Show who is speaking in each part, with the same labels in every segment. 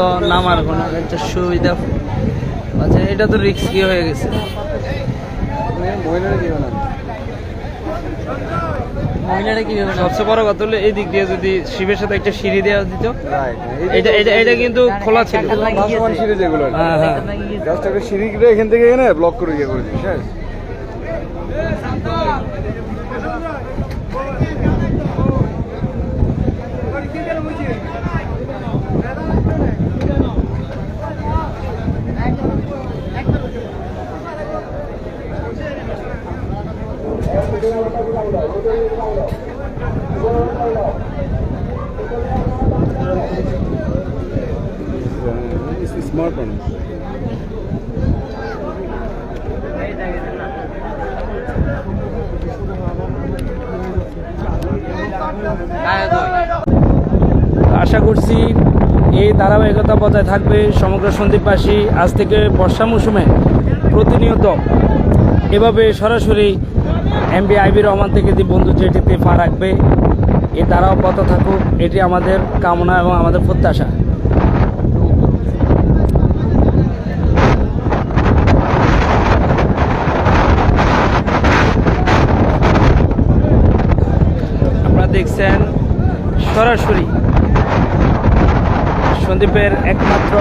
Speaker 1: তো নামার কোনো একটা সুবিধা আচ্ছা এটা তো রিস্কি হয়ে গেছে।
Speaker 2: মহিলারা কি বানান
Speaker 1: সবচেয়ে বড় কথা হলো এই দিক দিয়ে যদি শিবের সাথে একটা সিঁড়ি দেওয়া দিত এটা এটা এটা কিন্তু খোলা ছিল।
Speaker 2: সিঁড়ি যেগুলো
Speaker 1: হ্যাঁ হ্যাঁ।
Speaker 2: সিঁড়ি এখান থেকে এনে ব্লক করে ইয়ে করে দিস
Speaker 1: আশা করছি এই ধারাবাহিকতা বজায় থাকবে সমগ্র সন্দীপবাসী আজ থেকে বর্ষা মৌসুমে প্রতিনিয়ত এভাবে সরাসরি এমবি আইবি রহমান থেকে যে বন্ধু যেটিতে পা রাখবে এই ধারা অব্যাহত থাকুক, এটি আমাদের কামনা এবং আমাদের প্রত্যাশা। আপনারা দেখছেন সরাসরি সন্দীপের একমাত্র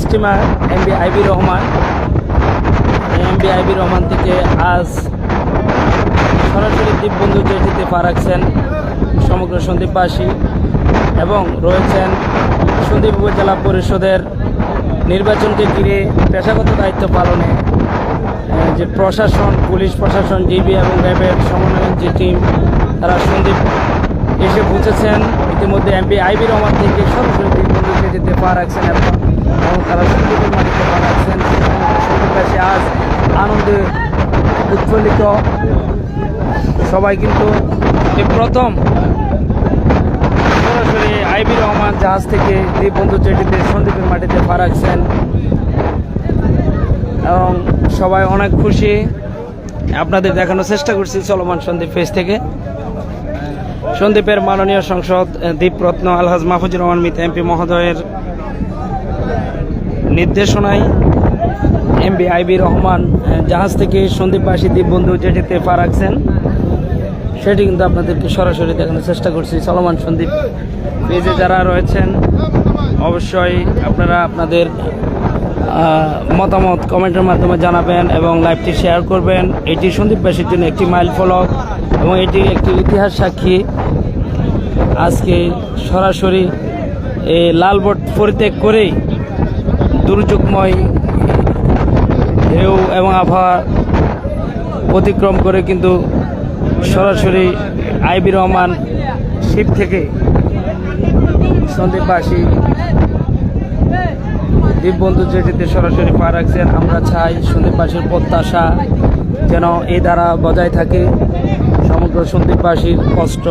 Speaker 1: steamer M B IB Rahman. M B IB Rahman থেকে আজ সরাসরি দ্বীপবন্ধু জেটিতে পা রাখছেন সমগ্র সন্দীপবাসী এবং রয়েছেন সন্দীপ উপজেলা পরিষদের নির্বাচনকে ঘিরে পেশাগত দায়িত্ব পালনে যে প্রশাসন, পুলিশ প্রশাসন, ডিবি এবং র্যাবের সমন্বয়ের যে টিম, তারা সন্দীপ এসে পৌঁছেছেন। ইতিমধ্যে এমপি আইবি রহমান থেকে সরাসরি দ্বীপবন্ধু জেটিতে পা রাখছেন এবং তারা সন্দীপের মাটিতে পা রাখছেন। সন্দীপবাসী আজ আনন্দে উৎফুল্লিত সবাই কিন্তু এই প্রথম সরাসরি আইবি রহমান জাহাজ থেকে দ্বীপবন্ধু জেটিতে সন্দীপের মাটিতে পা রাখছেন এবং সবাই অনেক খুশি। আপনাদের দেখানোর চেষ্টা করছি চলমান সন্দীপ ফেস থেকে। সন্দীপের মাননীয় সংসদ দ্বীপরত্ন আলহাজ মাহফুজুর রহমান, মিত এমপি মহোদয়ের নির্দেশনায় এমবি আইবি রহমান জাহাজ থেকে সন্দীপবাসী দ্বীপবন্ধু যেটিতে পা রাখছেন সেটি কিন্তু আপনাদেরকে সরাসরি দেখানোর চেষ্টা করছি। চলমান সন্দীপ পেজে যারা রয়েছেন, অবশ্যই আপনারা আপনাদের মতামত কমেন্টের মাধ্যমে জানাবেন এবং লাইভটি শেয়ার করবেন। এটি সন্দীপবাসীর জন্য একটি মাইল ফলক এবং এটি একটি ইতিহাস সাক্ষী। আজকে সরাসরি এই লালবোর্ড পরিত্যাগ করেই দুর্যোগময় ঢেউ এবং আবহাওয়া অতিক্রম করে কিন্তু সরাসরি আইবি রহমান শিব থেকে সন্দীপবাসী দ্বীপবন্ধু যেটিতে সরাসরি পা রাখছেন। আমরা চাই সন্দীপবাসীর প্রত্যাশা যেন এই দ্বারা বজায় থাকে। সমগ্র সন্দীপবাসীর কষ্ট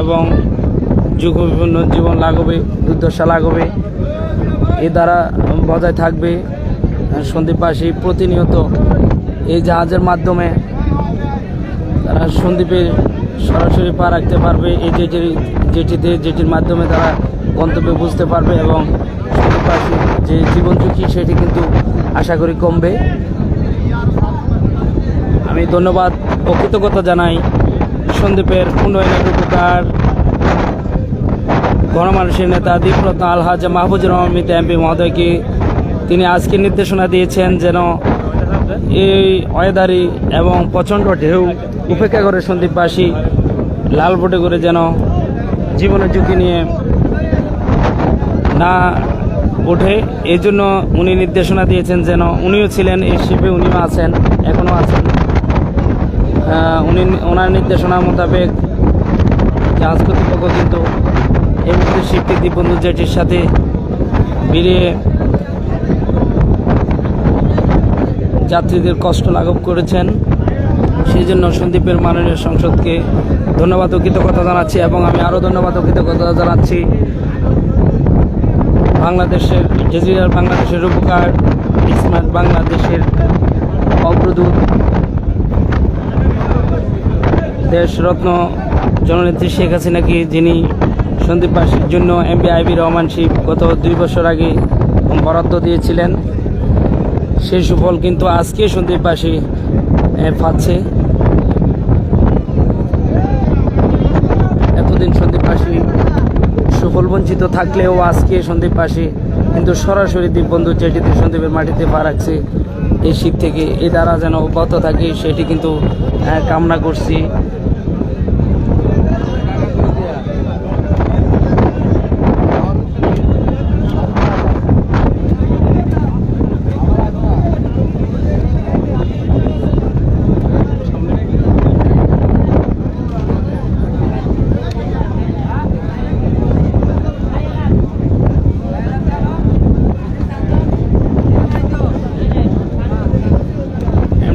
Speaker 1: এবং যুগ বিভিন্ন জীবন লাগবে দুর্দশা লাগবে এই দ্বারা বজায় থাকবে। সন্দীপবাসী প্রতিনিয়ত এই জাহাজের মাধ্যমে তারা সন্দীপে সরাসরি পা রাখতে পারবে এই যে যেটিতে যেটির মাধ্যমে তারা গন্তব্যে বুঝতে পারবে এবং সন্দীপবাসীর যে জীবন ঝুঁকি সেটি কিন্তু আশা করি কমবে। আমি ধন্যবাদ ও কৃতজ্ঞতা জানাই সন্দীপের উন্নয়নের রূপকার গণমানুষের নেতা দীপরত্ন আলহাজ মাহফুজুর রহমান মিতা এমপি মহোদয়কে। তিনি আজকে নির্দেশনা দিয়েছেন যেন এই অয়েদারি এবং প্রচণ্ড ঢেউ উপেক্ষা করে সন্দীপবাসী, লাল বোটে করে যেন জীবনের ঝুঁকি নিয়ে না ওঠে। এই জন্য উনি নির্দেশনা দিয়েছেন যেন উনিও ছিলেন, এই শিপে উনিও আছেন এখনও আছেন। উনি ওনার নির্দেশনা মোতাবেক জাহাজ কর্তৃপক্ষ কিন্তু এই মুহূর্তে শিবটি দ্বীপবন্ধু জেটির সাথে বেরিয়ে যাত্রীদের কষ্ট লাঘব করেছেন। সেই জন্য সন্দীপের মাননীয় সংসদকে ধন্যবাদ ও কৃতজ্ঞতা জানাচ্ছি এবং আমি আরও ধন্যবাদ ও কৃতজ্ঞতা জানাচ্ছি বাংলাদেশের জেজিরার বাংলাদেশের রূপকার স্মার্ট বাংলাদেশের অগ্রদূত, দেশরত্ন জননেত্রী শেখ হাসিনাকে যিনি সন্দীপবাসীর জন্য এমবি আইবি রহমান শিব গত দুই বছর আগে বরাদ্দ দিয়েছিলেন। সেই সুফল কিন্তু আজকে সন্দীপবাসী এ, পাচ্ছে। এতদিন সন্দীপবাসী সুফল বঞ্চিত থাকলেও আজকে সন্দীপবাসী কিন্তু সরাসরি দ্বীপবন্ধু যেটিতে সন্দীপের মাটিতে পা রাখছে। এই শীত থেকে এই দ্বারা যেন অব্যাহত থাকে সেটি কিন্তু কামনা করছি।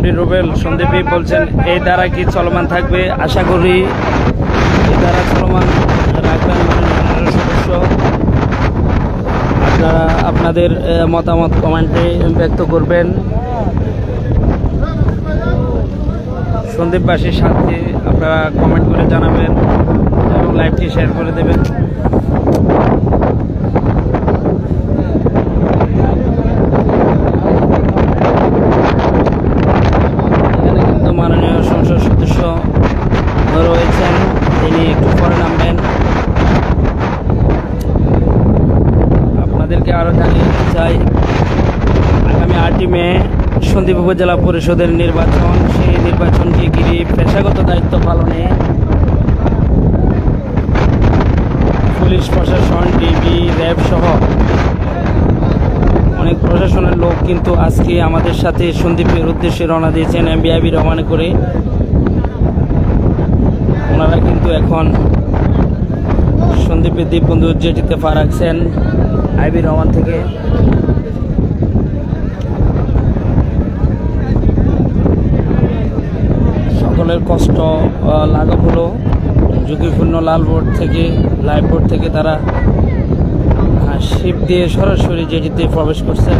Speaker 1: এমডি রুবেল সন্দীপী বলছেন, এই দ্বারা কি চলমান থাকবে? আশা করি এই দ্বারা চলমান রাখবেন সদস্য। আপনারা আপনাদের মতামত কমেন্টে ব্যক্ত করবেন। সন্দীপবাসীর সাথে আপনারা কমেন্ট করে জানাবেন এবং লাইভটি শেয়ার করে দেবেন এখানে কিন্তু মাননীয় সংসদ সদস্য রয়েছেন তিনি একটু পরে নামবেন আপনাদেরকে আরও জানিয়ে দিতে চাই আগামী আটই মে সন্দীপ উপজেলা পরিষদের নির্বাচন, সেই নির্বাচনকে ঘিরে পেশাগত দায়িত্ব পালনে পুলিশ প্রশাসন, ডিবি, র্যাব সহ অনেক প্রশাসনের লোক কিন্তু আজকে আমাদের সাথে সন্দীপের উদ্দেশ্যে রওনা দিয়েছেন এম এমবিআইবি রওনা করে। ওনারা কিন্তু এখন সন্দীপের দ্বীপবন্ধু জেটিতে পা রাখছেন আইবি রহমান থেকে। সকলের কষ্ট লাঘব হলো। ঝুঁকিপূর্ণ লাল বোর্ড থেকে লাইভ বোর্ড থেকে তারা শিপ দিয়ে সরাসরি জেটিতে প্রবেশ করছেন।